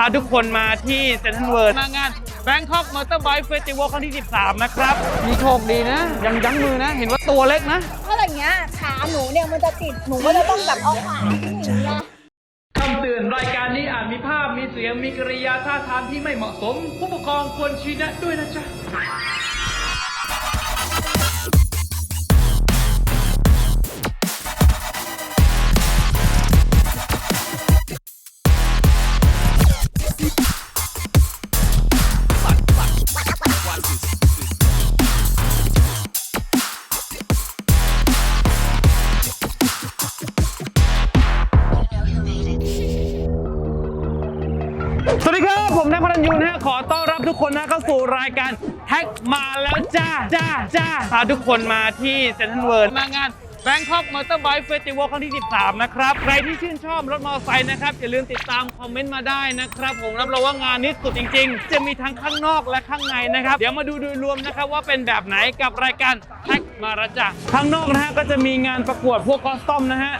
พาทุกคนมาที่เซนทรัลเวิร์มางาน Bangkok Motor Bike Festival ครั้งที่ 13 นะครับ มีโชคดีนะ ยังยั้งมือนะ เห็นว่าตัวเล็กนะ ถ้าอย่างเงี้ยขาหนูเนี่ยมันจะติดหนูก็จะต้องแบบเอาขาขึ้นอย่างเงี้ยคำเตือนรายการนี้อาจมีภาพมีเสียงมีกริยาท่าทางที่ไม่เหมาะสม ผู้ปกครองควรชี้แนะด้วยนะจ๊ะ นรับทุกคนนะเข้าสู่รายการแท็กมาแล้วจ้าจ้าจ้าพาทุกคนมาที่เซนทรัลเวิร์มางาน Bangkok Motor Bike Festival ครั้งที่ 13 นะครับ ใครที่ชื่นชอบรถมอเตอร์ไซค์นะครับ อย่าลืมติดตามคอมเมนต์มาได้นะครับ ผมรับรองว่างานนี้สุดจริง ๆ จะมีทั้งข้างนอกและข้างในนะครับ เดี๋ยวมาดูโดยรวมนะครับ ว่าเป็นแบบไหนกับรายการแท็กมาแล้วจ้าข้างนอกนะฮะก็จะมีงานประกวดพวกคอสตอมนะฮะ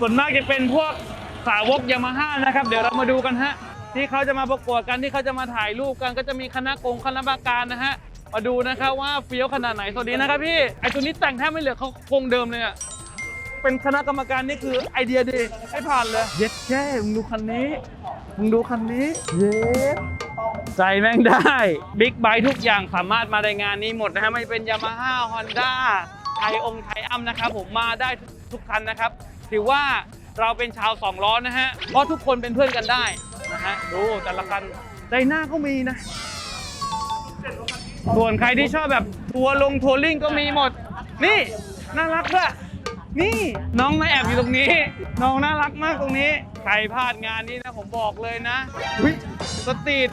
ส่วนมากจะเป็นพวกสาวกยามาฮ่านะครับ เดี๋ยวเรามาดูกันฮะ ที่เขาจะมาประกวดกันที่เขาจะมาถ่ายรูปกันก็จะมีคณะกงคณะกรรมการนะฮะมาดูนะครับว่าเฟี้ยวขนาดไหนสวัสดีนะครับพี่ไอตัวนี้แต่งแทบไม่เหลือเขาคงเดิมเลยอะเป็นคณะกรรมการนี่คือไอเดียดีให้ผ่านเลยเย็ดแค่มึงดูคันนี้มึงดูคันนี้เย็ดใจแม่งได้บิ๊กไบค์ทุกอย่างสามารถมาในงานนี้หมดนะฮะไม่เป็นยามาฮ่าฮอนด้าไทยองค์ไทยอัมนะครับผมมาได้ทุกทุกคันนะครับ ถือว่าเราเป็นชาวสองล้อนะฮะเพราะทุกคนเป็นเพื่อนกันได้ นะฮะดูแต่ละคันไดหน้าก็มีนะ ส่วนใครที่ชอบแบบทัวร์ลงทัวริ่งก็มีหมด นี่น่ารักด้วยนี่น้องมาแอบอยู่ตรงนี้ น้องน่ารักมากตรงนี้ ใครพลาดงานนี้นะผมบอกเลยนะวิสตรีท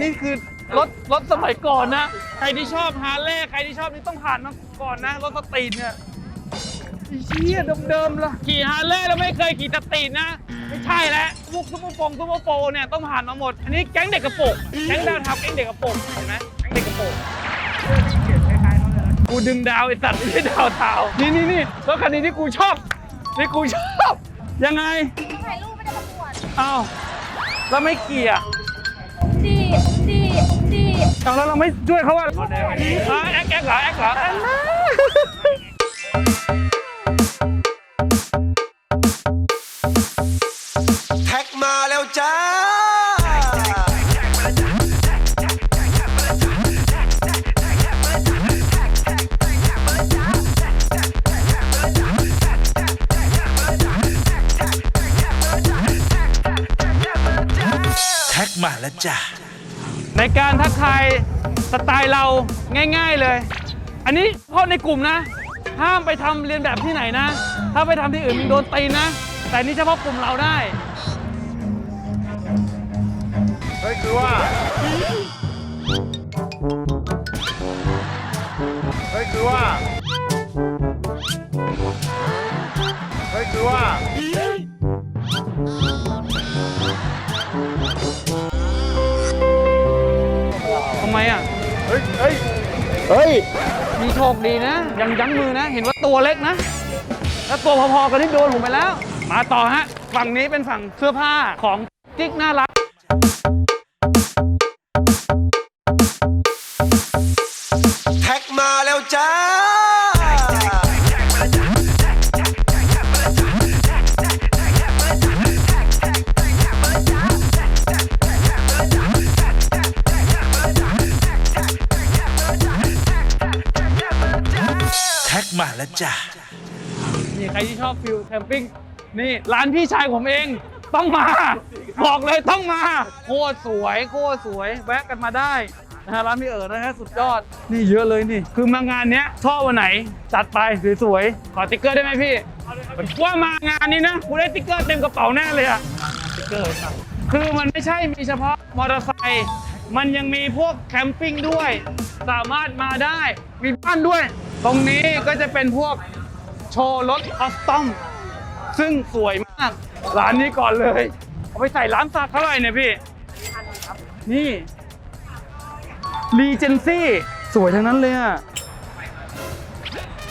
นี่คือรถรถสมัยก่อนนะ ใครที่ชอบฮาร์เลย์ใครที่ชอบนี่ต้องผ่านมาก่อนนะรถสตรีทเนี่ย ไอ้เชี่ยเดิมๆละขี่ฮาร์เลย์แล้วไม่เคยขี่สตรีทนะ ไม่ใช่แล้วพวกซุปเปอร์โปงซุปเปอร์โปรเนี่ยต้องผ่านมาหมด อันนี้แก๊งเด็กกระโปรงแก๊งดาวเทาแก๊งเด็กกระโปรงเห็นไหมแก๊งเด็กกระโปรงกูดึงดาวไอ้สัตว์ไม่ใช่ดาวเทานี่นี่นี่รถคันนี้ที่กูชอบที่กูชอบ ยังไงถ่ายรูปไม่ได้ประกวดอ้าวแล้วไม่เกี่ยดีดีดีเอาแล้วเราไม่ช่วยเขาว่าอ่าแอ๊กแอ๊กเหรอแอ๊กเหรอ มาแล้วจ้าในการทักทายสไตล์เราง่าย ๆเลย อันนี้เฉพาะในกลุ่มนะ ห้ามไปทำเรียนแบบที่ไหนนะ ถ้าไปทำที่อื่นมึงโดนตีนะ แต่นี่เฉพาะกลุ่มเราได้เฮ้ยคือว่าเฮ้ยคือว่าเฮ้ยคือว่า เฮ้ย มีโชคดีนะ ยังยั้งมือนะ เห็นว่าตัวเล็กนะ แล้วตัวพอๆกันที่โดนผมไปแล้ว มาต่อฮะ ฝั่งนี้เป็นฝั่งเสื้อผ้าของจิ๊กน่ารักแท็กมาแล้วจ้า มาแล้วจ้านี่ใครที่ชอบฟิลแคมปิ้งนี่ร้านพี่ชายผมเองต้องมา บอกเลยต้องมา โคตรสวยโคตรสวย แวะกันมาได้นะฮะร้านพี่เอ๋อนะฮะสุดยอดนี่เยอะเลยนี่ คือมางานเนี้ยชอบวันไหน จัดไปสวยๆขอติ๊กเกอร์ได้ไหมพี่ว่ามางานนี้นะกูได้ติ๊กเกอร์เต็มกระเป๋าแน่เลยอะติ๊กเกอร์คือมันไม่ใช่มีเฉพาะมอเตอร์ไซค์ มันยังมีพวกแคมปิ้งด้วย สามารถมาได้มีบ้านด้วย ตรงนี้ก็จะเป็นพวกโชว์รถคัสตอมซึ่งสวยมาก ร้านนี้ก่อนเลย เอาไปใส่ร้านสักเท่าไหร่เนี่ยพี่ นี่รีเจนซี่สวยทั้งนั้นเลยอะ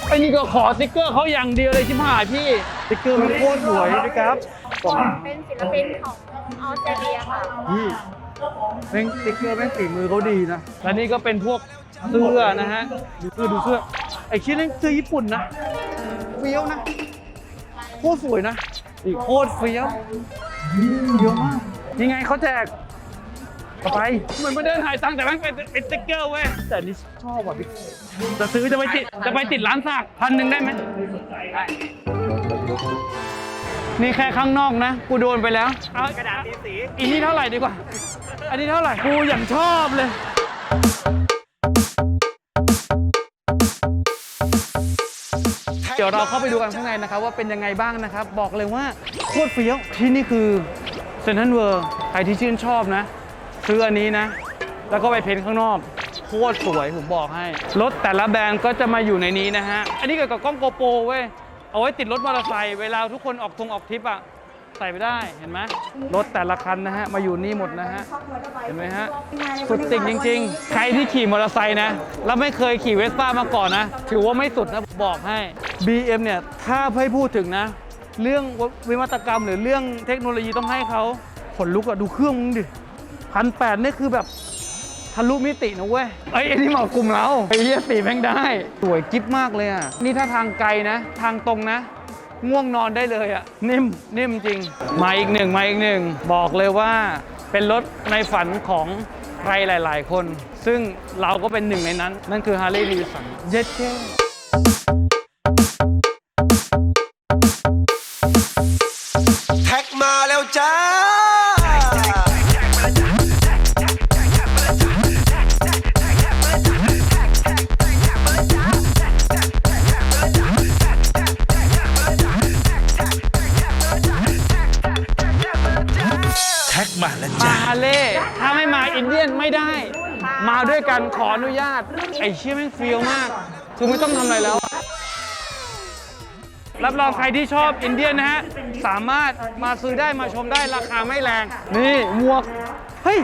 ไอ้นี่ก็ขอสติกเกอร์เขาอย่างเดียวเลยชิบหายพี่สติกเกอร์มันโคตรสวยพี่ครับ เป็นศิลปินของออสเตรเลียค่ะ นี่ แม่งสติ๊กเกอร์แม่งฝีมือเขาดีนะและนี่ก็เป็นพวกเสื้อนะฮะดูเสื้อดูเสื้อไอ้ชิ้นนี้เสื้อญี่ปุ่นนะเฟี้ยวนะโคตรสวยนะอีกโคตรเฟี้ยวเยอะมากยังไงเขาแจกต่อไปเหมือนมาเดินหายตังค์แต่แม่งเป็นเป็นสติ๊กเกอร์เว้ยแต่นี่ชอบว่ะพี่จะซื้อจะไปติดจะไปติดร้านสักพันหนึ่งได้ไหมนี่แค่ข้างนอกนะ กูโดนไปแล้ว เอากระดาษสีอีนี่เท่าไหร่ดีกว่า อันนี้เท่าไหร่กูอย่างชอบเลย เดี๋ยวเราเข้าไปดูกันข้างในนะครับ ว่าเป็นยังไงบ้างนะครับ บอกเลยว่าโคตรเฟี้ยวที่นี่คือเซนทรัลเวิร์ใครที่ชื่นชอบนะ ซื้ออันนี้นะ แล้วก็ไปเพ้นท์ข้างนอกโคตรสวยผมบอกให้ รถแต่ละแบรนด์ก็จะมาอยู่ในนี้นะฮะ อันนี้เกี่ยวกับกล้องโกโปรเว้ย เอาไว้ติดรถมอเตอร์ไซค์เวลาทุกคนออกทงออกทริปอะ ใส่ไปได้เห็นไหมรถแต่ละคันนะฮะมาอยู่นี่หมดนะฮะเห็นไหมฮะสุดติ่งจริง ๆ ใครที่ขี่มอเตอร์ไซค์นะแล้วไม่เคยขี่เวสป้ามาก่อนนะ ถือว่าไม่สุดนะบอกให้ BM เนี่ยถ้าให้พูดถึงนะ เรื่องวิวัตกรรมหรือเรื่องเทคโนโลยีต้องให้เขาขนลุกอะดูเครื่องมึงดิพันแปดนี่คือแบบทะลุมิตินะเว้ยไอ้ยอันนี้เหมาะกลุ่มเราไอ้เหี้ยสีแม่งได้ สวยกิ๊บมากเลยอะนี่ถ้าทางไกลนะ ทางตรงนะ ง่วงนอนได้เลยอะนิ่มนิ่มจริง มาอีกหนึ่งมาอีกหนึ่งบอกเลยว่าเป็นรถในฝันของใครหลาย ๆ คน ซึ่งเราก็เป็นหนึ่งในนั้น นั่นคือ Harley Davidson เย็ดเจ้แท็กมาแล้วจ้า มาด้วยกันขออนุญาต ไอ้เชี่ยแม่งเฟี้ยวมาก คือไม่ต้องทำอะไรแล้ว รับรองใครที่ชอบอินเดียนนะฮะ สามารถมาซื้อได้มาชมได้ราคาไม่แรง นี่หมวก เฮ้ย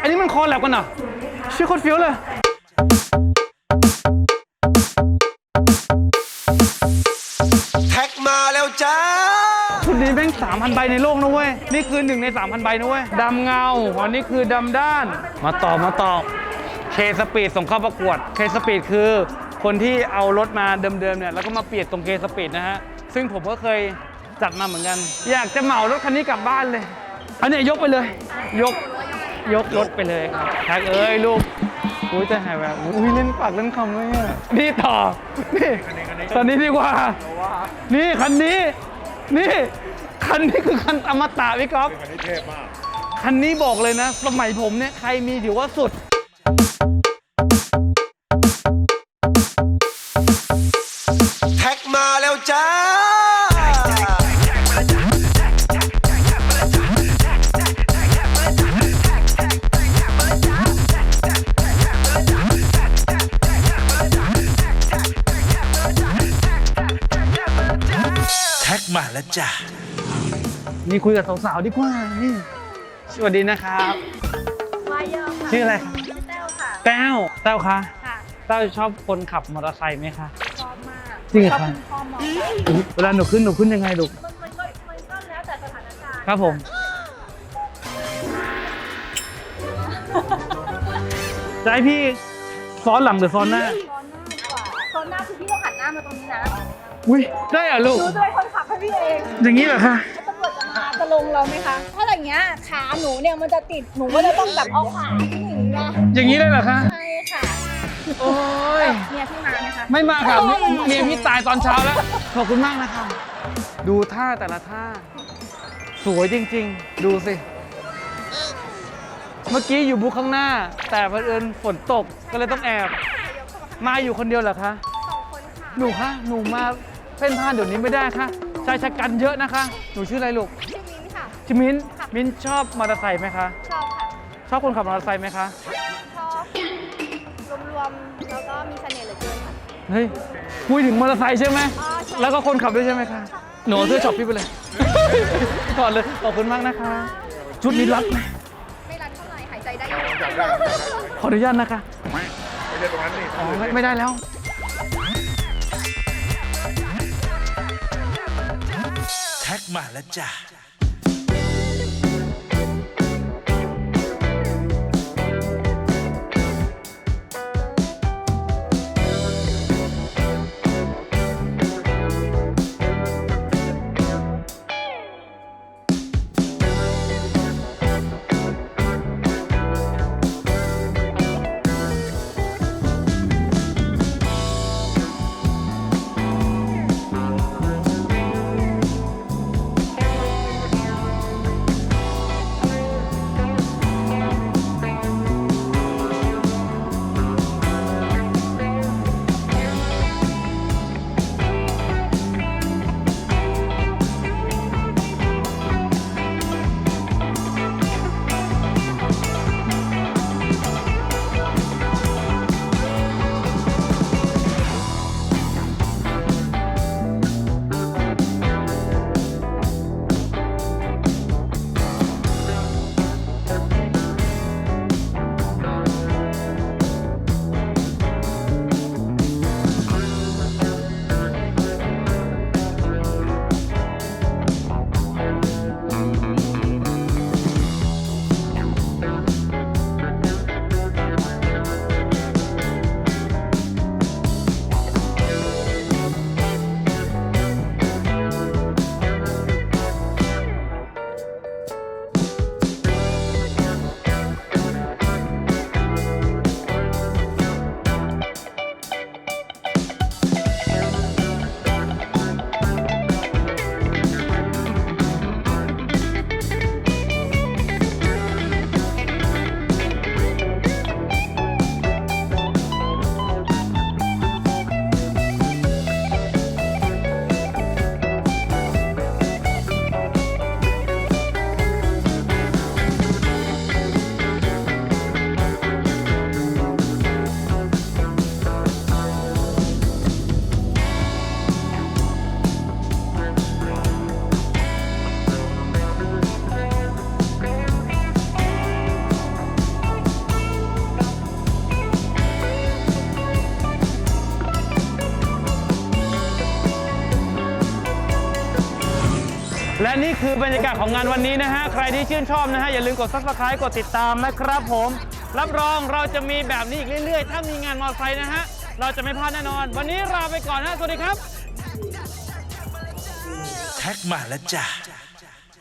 อันนี้มันคอแลบกันเหรอเชื่อโคตรเฟี้ยวเลย แท็กมาแล้วจ้า ชุดนี้แม่ง3,000ใบในโลกนะเว้ย นี่คือหนึ่งใน 3,000ใบนะเว้ยดำเงา อันนี้คือดำด้าน มาต่อมาต่อเคสปีดส่งเข้าประกวดเคสปีดคือคนที่เอารถมาเดิมๆเนี่ยแล้วก็มาเปลี่ยนตรงเคสปีดนะฮะ ซึ่งผมก็เคยจัดมาเหมือนกัน อยากจะเหมารถคันนี้กลับบ้านเลย อันนี้ยกไปเลย ยกยกรถไปเลยครับแท็กเอ้ยลูกอุ้ยจะหายแบบอุ้ยเล่นปากเล่นคำเลยอะนี่ต่อนี่ตอนนี้ดีกว่า นี่คันนี้ นี่คันนี้คือคันอมตะพี่ก๊อฟคันนี้เทพมาก คันนี้บอกเลยนะ สมัยผมเนี่ยใครมีถือว่าสุด แท็กมาแล้วจ้า มาแล้วจ้านี่คุยกับสาวๆดีกว่านี่สวัสดีนะครับ วายเยอะค่ะชื่ออะไรครับ ชื่อแต้วค่ะ แต้วแต้วคะค่ะแต้วชอบคนขับมอเตอร์ไซค์ไหมคะ ชอบมากจริงเหรอชอบครับคุณพ่อมองอุ๊ยเวลาหนูขึ้นหนูขึ้นยังไงลูกมันมันก็มันก็แล้วแต่สถานการณ์ครับผม จะให้พี่ซ้อนหลังหรือซ้อนหน้าซ้อนหน้าดีกว่าซ้อนหน้าคือพี่ต้องหันหน้ามาตรงนี้นะอุ้ยได้เหรอลูกหนูจะเป็นคนขับให้ พี่เองอย่างนี้เหรอคะแล้วตำรวจจะมาจะลงเราไหมคะ ถ้าอย่างเงี้ยขาหนูเนี่ยมันจะติดหนูก็จะต้องแบบเอาขาที่หนีไงอย่างนี้เลยเหรอคะใช่ค่ะโอ้ยเนี่ยพี่มาไหมคะไม่มาค่ะเมียเมียพี่ตายตอนเช้าแล้วขอบคุณมากนะคะดูท่าแต่ละท่า สวยจริง ๆ ดูสิเมื่อกี้อยู่บุคข้างหน้า แต่เผอิญฝนตกก็เลยต้องแอบ มาอยู่คนเดียวเหรอคะสองคนค่ะหนูคะหนูมาเส้นผ่านเดี๋ยวนี้ไม่ได้ค่ะ ชายชะกันเยอะนะคะ หนูชื่ออะไรลูกชื่อมิ้นค่ะ ชื่อมิ้นค่ะ มิ้นชอบมอเตอร์ไซค์ไหมคะ ชอบค่ะ ชอบคนขับมอเตอร์ไซค์ไหมคะ ชอบรวมๆ แล้วก็มีเสน่ห์เหลือเกินค่ะ เฮ้ยคุยถึงมอเตอร์ไซค์ใช่ไหม อ๋อใช่ แล้วก็คนขับด้วยใช่ไหมคะ หนูเอาเสื้อช็อปพี่ไปเลย ถอดเลย ขอบคุณมากนะคะ ชุดนี้รัดไหมไม่รัดเท่าไหร่หายใจได้อยู่ ขออนุญาตนะคะ ไม่ใช่ตรงนั้นนี่อ๋อไม่ไม่ได้แล้ว แท็กมาแล้วจ้า และนี่คือบรรยากาศของงานวันนี้นะฮะ ใครที่ชื่นชอบนะฮะ อย่าลืมกด subscribe กดติดตามนะครับผม รับรองเราจะมีแบบนี้อีกเรื่อยๆ ถ้ามีงานมอเตอร์ไซค์นะฮะ เราจะไม่พลาดแน่นอน วันนี้ลาไปก่อนนะ สวัสดีครับ แท็กมาแล้วจ้า